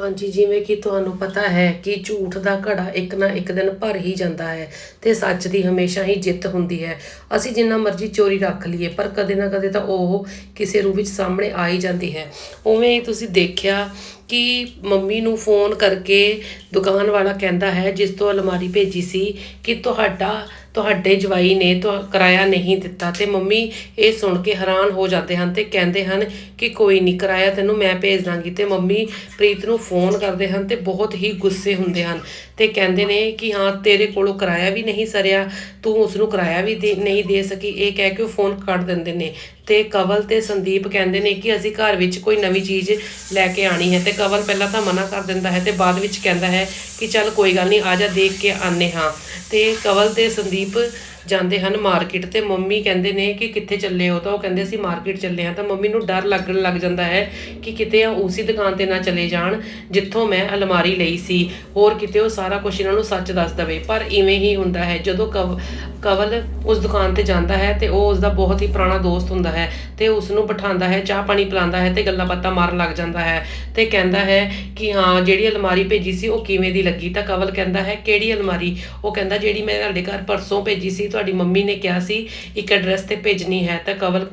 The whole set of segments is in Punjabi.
ਹਾਂਜੀ, ਜਿਵੇਂ ਕਿ ਤੁਹਾਨੂੰ ਪਤਾ ਹੈ ਕਿ ਝੂਠ ਦਾ ਘੜਾ ਇੱਕ ਨਾ ਇੱਕ ਦਿਨ ਭਰ ਹੀ ਜਾਂਦਾ ਹੈ ਤੇ ਸੱਚ ਦੀ ਹਮੇਸ਼ਾ ਹੀ ਜਿੱਤ ਹੁੰਦੀ ਹੈ। ਅਸੀਂ ਜਿੰਨਾ ਮਰਜ਼ੀ ਚੋਰੀ ਰੱਖ ਲਈਏ, ਪਰ ਕਦੇ ਨਾ ਕਦੇ ਤਾਂ ਉਹ ਕਿਸੇ ਰੂਪ ਵਿੱਚ ਸਾਹਮਣੇ ਆ ਹੀ ਜਾਂਦੀ ਹੈ। ਉਵੇਂ ਹੀ ਤੁਸੀਂ ਦੇਖਿਆ ਕਿ ਮੰਮੀ ਨੂੰ ਫੋਨ ਕਰਕੇ ਦੁਕਾਨ ਵਾਲਾ ਕਹਿੰਦਾ ਹੈ, ਜਿਸ ਤੋਂ ਅਲਮਾਰੀ ਭੇਜੀ ਸੀ ਕਿ ਤੁਹਾਡਾ, ਤੁਹਾਡੇ ਜਵਾਈ ਨੇ ਤੁਹਾ, ਕਿਰਾਇਆ ਨਹੀਂ ਦਿੱਤਾ। ਤੇ ਮੰਮੀ ਇਹ ਸੁਣ ਕੇ ਹੈਰਾਨ ਹੋ ਜਾਂਦੇ ਹਨ ਤੇ ਕਹਿੰਦੇ ਹਨ ਕਿ ਕੋਈ ਨਹੀਂ, ਕਿਰਾਇਆ ਤੈਨੂੰ ਮੈਂ ਭੇਜ ਦਾਂਗੀ। ਤੇ ਮੰਮੀ ਪ੍ਰੀਤ ਨੂੰ ਫੋਨ ਕਰਦੇ ਹਨ ਤੇ ਬਹੁਤ ਹੀ ਗੁੱਸੇ ਹੁੰਦੇ ਹਨ ਤੇ ਕਹਿੰਦੇ ਨੇ ਕਿ, ਹਾਂ, ਤੇਰੇ ਕੋਲੋਂ ਕਿਰਾਇਆ ਵੀ ਨਹੀਂ ਸਰਿਆ। ਤੂੰ ਉਸ ਨੂੰ ਕਿਰਾਇਆ ਵੀ ਦੇ- ਨਹੀਂ ਦੇ ਸਕੀ। ਇਹ ਕਹਿ ਕੇ ਉਹ ਫੋਨ ਕੱਟ ਦਿੰਦੇ ਨੇ। ਤੇ ਕਵਲ ਤੇ ਸੰਦੀਪ ਕਹਿੰਦੇ ਨੇ ਕਿ ਅਸੀਂ ਘਰ ਵਿੱਚ ਕੋਈ ਨਵੀਂ ਚੀਜ਼ ਲੈ ਕੇ ਆਣੀ ਹੈ ਤੇ ਕਵਲ ਪਹਿਲਾਂ ਤਾਂ ਮਨਾ ਕਰ ਦਿੰਦਾ ਹੈ ਤੇ ਬਾਅਦ ਵਿੱਚ ਕਹਿੰਦਾ ਹੈ ਕਿ ਚੱਲ ਕੋਈ ਗੱਲ ਨਹੀਂ, ਆ ਜਾ ਦੇਖ ਕੇ ਆਨੇ ਹਾਂ। ਤੇ ਕਵਲ ਤੇ ਸੰਦੀਪ ਜਾਂਦੇ ਹਨ ਮਾਰਕੀਟ ਤੇ ਮੰਮੀ ਕਹਿੰਦੇ ਨੇ ਕਿ ਕਿੱਥੇ ਚੱਲੇ ਹੋ ਤਾਂ ਉਹ ਕਹਿੰਦੇ ਅਸੀਂ ਮਾਰਕੀਟ ਚੱਲੇ ਹਾਂ ਤਾਂ ਮੰਮੀ ਨੂੰ ਡਰ ਲੱਗਣ ਲੱਗ ਜਾਂਦਾ ਹੈ ਕਿ ਕਿਤੇ ਆ ਉਸੇ ਦੁਕਾਨ ਤੇ ਨਾ ਚਲੇ ਜਾਣ ਜਿੱਥੋਂ ਮੈਂ ਅਲਮਾਰੀ ਲਈ ਸੀ। ਹੋਰ ਕਿਤੇ ਉਹ ਸਾਰਾ ਕੁਝ ਇਹਨਾਂ ਨੂੰ ਸੱਚ ਦੱਸ ਦਵੇ। ਪਰ ਇਵੇਂ ਹੀ ਹੁੰਦਾ ਹੈ, ਜਦੋਂ ਕਵ, ਕਵਲ ਉਸ ਦੁਕਾਨ ਤੇ ਜਾਂਦਾ ਹੈ ਤੇ ਉਹ ਉਸ ਦਾ ਬਹੁਤ ਹੀ ਪੁਰਾਣਾ ਦੋਸਤ ਹੁੰਦਾ ਹੈ ਤੇ ਉਸ ਨੂੰ ਬਿਠਾਉਂਦਾ ਹੈ, ਚਾਹ ਪਾਣੀ ਪਿਲਾਉਂਦਾ ਹੈ ਤੇ ਗੱਲਾਂ ਬਾਤਾਂ ਮਾਰਨ ਲੱਗ ਜਾਂਦਾ ਹੈ ਤੇ ਕਹਿੰਦਾ ਹੈ ਕਿ ਹਾਂ, ਜਿਹੜੀ ਅਲਮਾਰੀ ਭੇਜੀ ਸੀ ਉਹ ਕਿਵੇਂ ਦੀ ਲੱਗੀ? ਤਾਂ ਕਵਲ ਕਹਿੰਦਾ ਹੈ, ਕਿਹੜੀ ਅਲਮਾਰੀ? ਉਹ ਕਹਿੰਦਾ, ਜਿਹੜੀ ਮੈਂ ਤੁਹਾਡੇ ਘਰ ਪਰਸੋਂ ਭੇਜੀ ਸੀ ਤੁਹਾਡੀ ਮੰਮੀ ਨੇ ਕਿਹਾ ਸੀ ਇੱਕ ਐਡਰੈਸ ਤੇ ਭੇਜਣੀ ਹੈ ਤਾਂ ਕਵਲ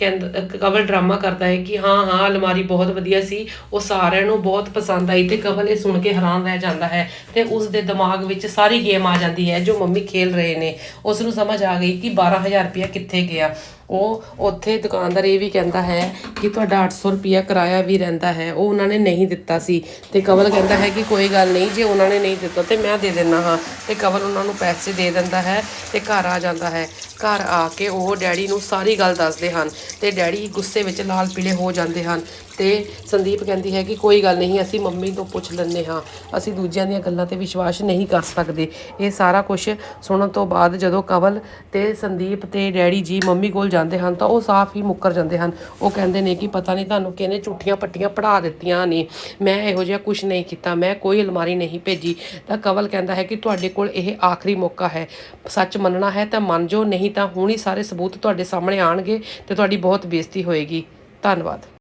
ਕਹਿੰਦਾ ਕਵਲ ਡਰਾਮਾ ਕਰਦਾ ਹੈ ਕਿ ਹਾਂ ਹਾਂ, ਅਲਮਾਰੀ ਬਹੁਤ ਵਧੀਆ ਸੀ, ਉਹ ਸਾਰਿਆਂ ਨੂੰ ਬਹੁਤ ਪਸੰਦ ਆਈ ਤੇ ਕਵਲ ਇਹ ਸੁਣ ਕੇ ਹੈਰਾਨ ਰਹਿ ਜਾਂਦਾ ਹੈ ਤੇ ਉਸ ਦੇ ਦਿਮਾਗ ਵਿੱਚ ਸਾਰੀ ਗੇਮ ਆ ਜਾਂਦੀ ਹੈ, ਜੋ ਮੰਮੀ ਖੇਲ ਰਹੇ ਨੇ। ਉਸ ਨੂੰ ਸਮਝ ਆ ਗਈ ਕਿ 12000 ਰੁਪਇਆ ਕਿੱਥੇ ਗਿਆ। ਉਹ ਉੱਥੇ ਦੁਕਾਨਦਾਰ ਇਹ ਵੀ ਕਹਿੰਦਾ ਹੈ ਕਿ ਤੁਹਾਡਾ 800 ਰੁਪਇਆ ਕਿਰਾਇਆ ਵੀ ਰਹਿੰਦਾ ਹੈ, ਉਹ ਉਹਨਾਂ ਨੇ ਨਹੀਂ ਦਿੱਤਾ ਸੀ। ਤੇ ਕਵਲ ਕਹਿੰਦਾ ਹੈ ਕਿ ਕੋਈ ਗੱਲ ਨਹੀਂ, ਜੇ ਉਹਨਾਂ ਨੇ ਨਹੀਂ ਦਿੱਤਾ ਤੇ ਮੈਂ ਦੇ ਦਿੰਦਾ ਹਾਂ। ਤੇ ਕਵਲ ਉਹਨਾਂ ਨੂੰ ਪੈਸੇ ਦੇ ਦਿੰਦਾ ਹੈ ਤੇ ਘਰ ਆ ਜਾਂਦਾ ਹੈ। ਘਰ ਆ ਕੇ ਉਹ ਡੈਡੀ ਨੂੰ ਸਾਰੀ ਗੱਲ ਦੱਸਦੇ ਹਨ। ਤੇ ਡੈਡੀ ਗੁੱਸੇ ਵਿੱਚ ਲਾਲ ਪੀਲੇ ਹੋ ਜਾਂਦੇ ਹਨ। ਤੇ ਸੰਦੀਪ ਕਹਿੰਦੀ ਹੈ ਕਿ ਕੋਈ ਗੱਲ ਨਹੀਂ, ਅਸੀਂ ਮੰਮੀ ਤੋਂ ਪੁੱਛ ਲੈਂਦੇ ਹਾਂ। ਅਸੀਂ ਦੂਜਿਆਂ ਦੀਆਂ ਗੱਲਾਂ ਤੇ ਵਿਸ਼ਵਾਸ ਨਹੀਂ ਕਰ ਸਕਦੇ। ਇਹ ਸਾਰਾ ਕੁਝ ਸੁਣਨ ਤੋਂ ਬਾਅਦ ਜਦੋਂ ਕਵਲ ਤੇ ਸੰਦੀਪ ਤੇ ਡੈਡੀ ਜੀ ਮੰਮੀ ਕੋਲ ਜਾਂਦੇ ਹਨ, ਤਾਂ ਉਹ ਸਾਫ਼ ਹੀ ਮੁੱਕਰ ਜਾਂਦੇ ਹਨ। ਉਹ ਕਹਿੰਦੇ ਨੇ ਕਿ ਪਤਾ ਨਹੀਂ ਤੁਹਾਨੂੰ ਕਿਹਨੇ ਝੂਠੀਆਂ ਪੱਟੀਆਂ ਪੜਾ ਦਿੱਤੀਆਂ ਨੇ। ਮੈਂ ਇਹੋ ਜਿਹਾ ਕੁਝ ਨਹੀਂ ਕੀਤਾ, ਮੈਂ ਕੋਈ ਅਲਮਾਰੀ ਨਹੀਂ ਭੇਜੀ। ਤਾਂ ਕਵਲ ਕਹਿੰਦਾ ਹੈ ਕਿ ਤੁਹਾਡੇ ਕੋਲ ਇਹ ਆਖਰੀ ਮੌਕਾ ਹੈ। ਸੱਚ ਮੰਨਣਾ ਹੈ ਤਾਂ ਮੰਨ ਜੋ ਨਹੀਂ ਤਾਂ ਹੁਣ ਹੀ ਸਾਰੇ ਸਬੂਤ ਤੁਹਾਡੇ ਸਾਹਮਣੇ ਆਣਗੇ ਤੇ ਤੁਹਾਡੀ ਬਹੁਤ ਬੇਇੱਜ਼ਤੀ ਹੋਏਗੀ। ਧੰਨਵਾਦ।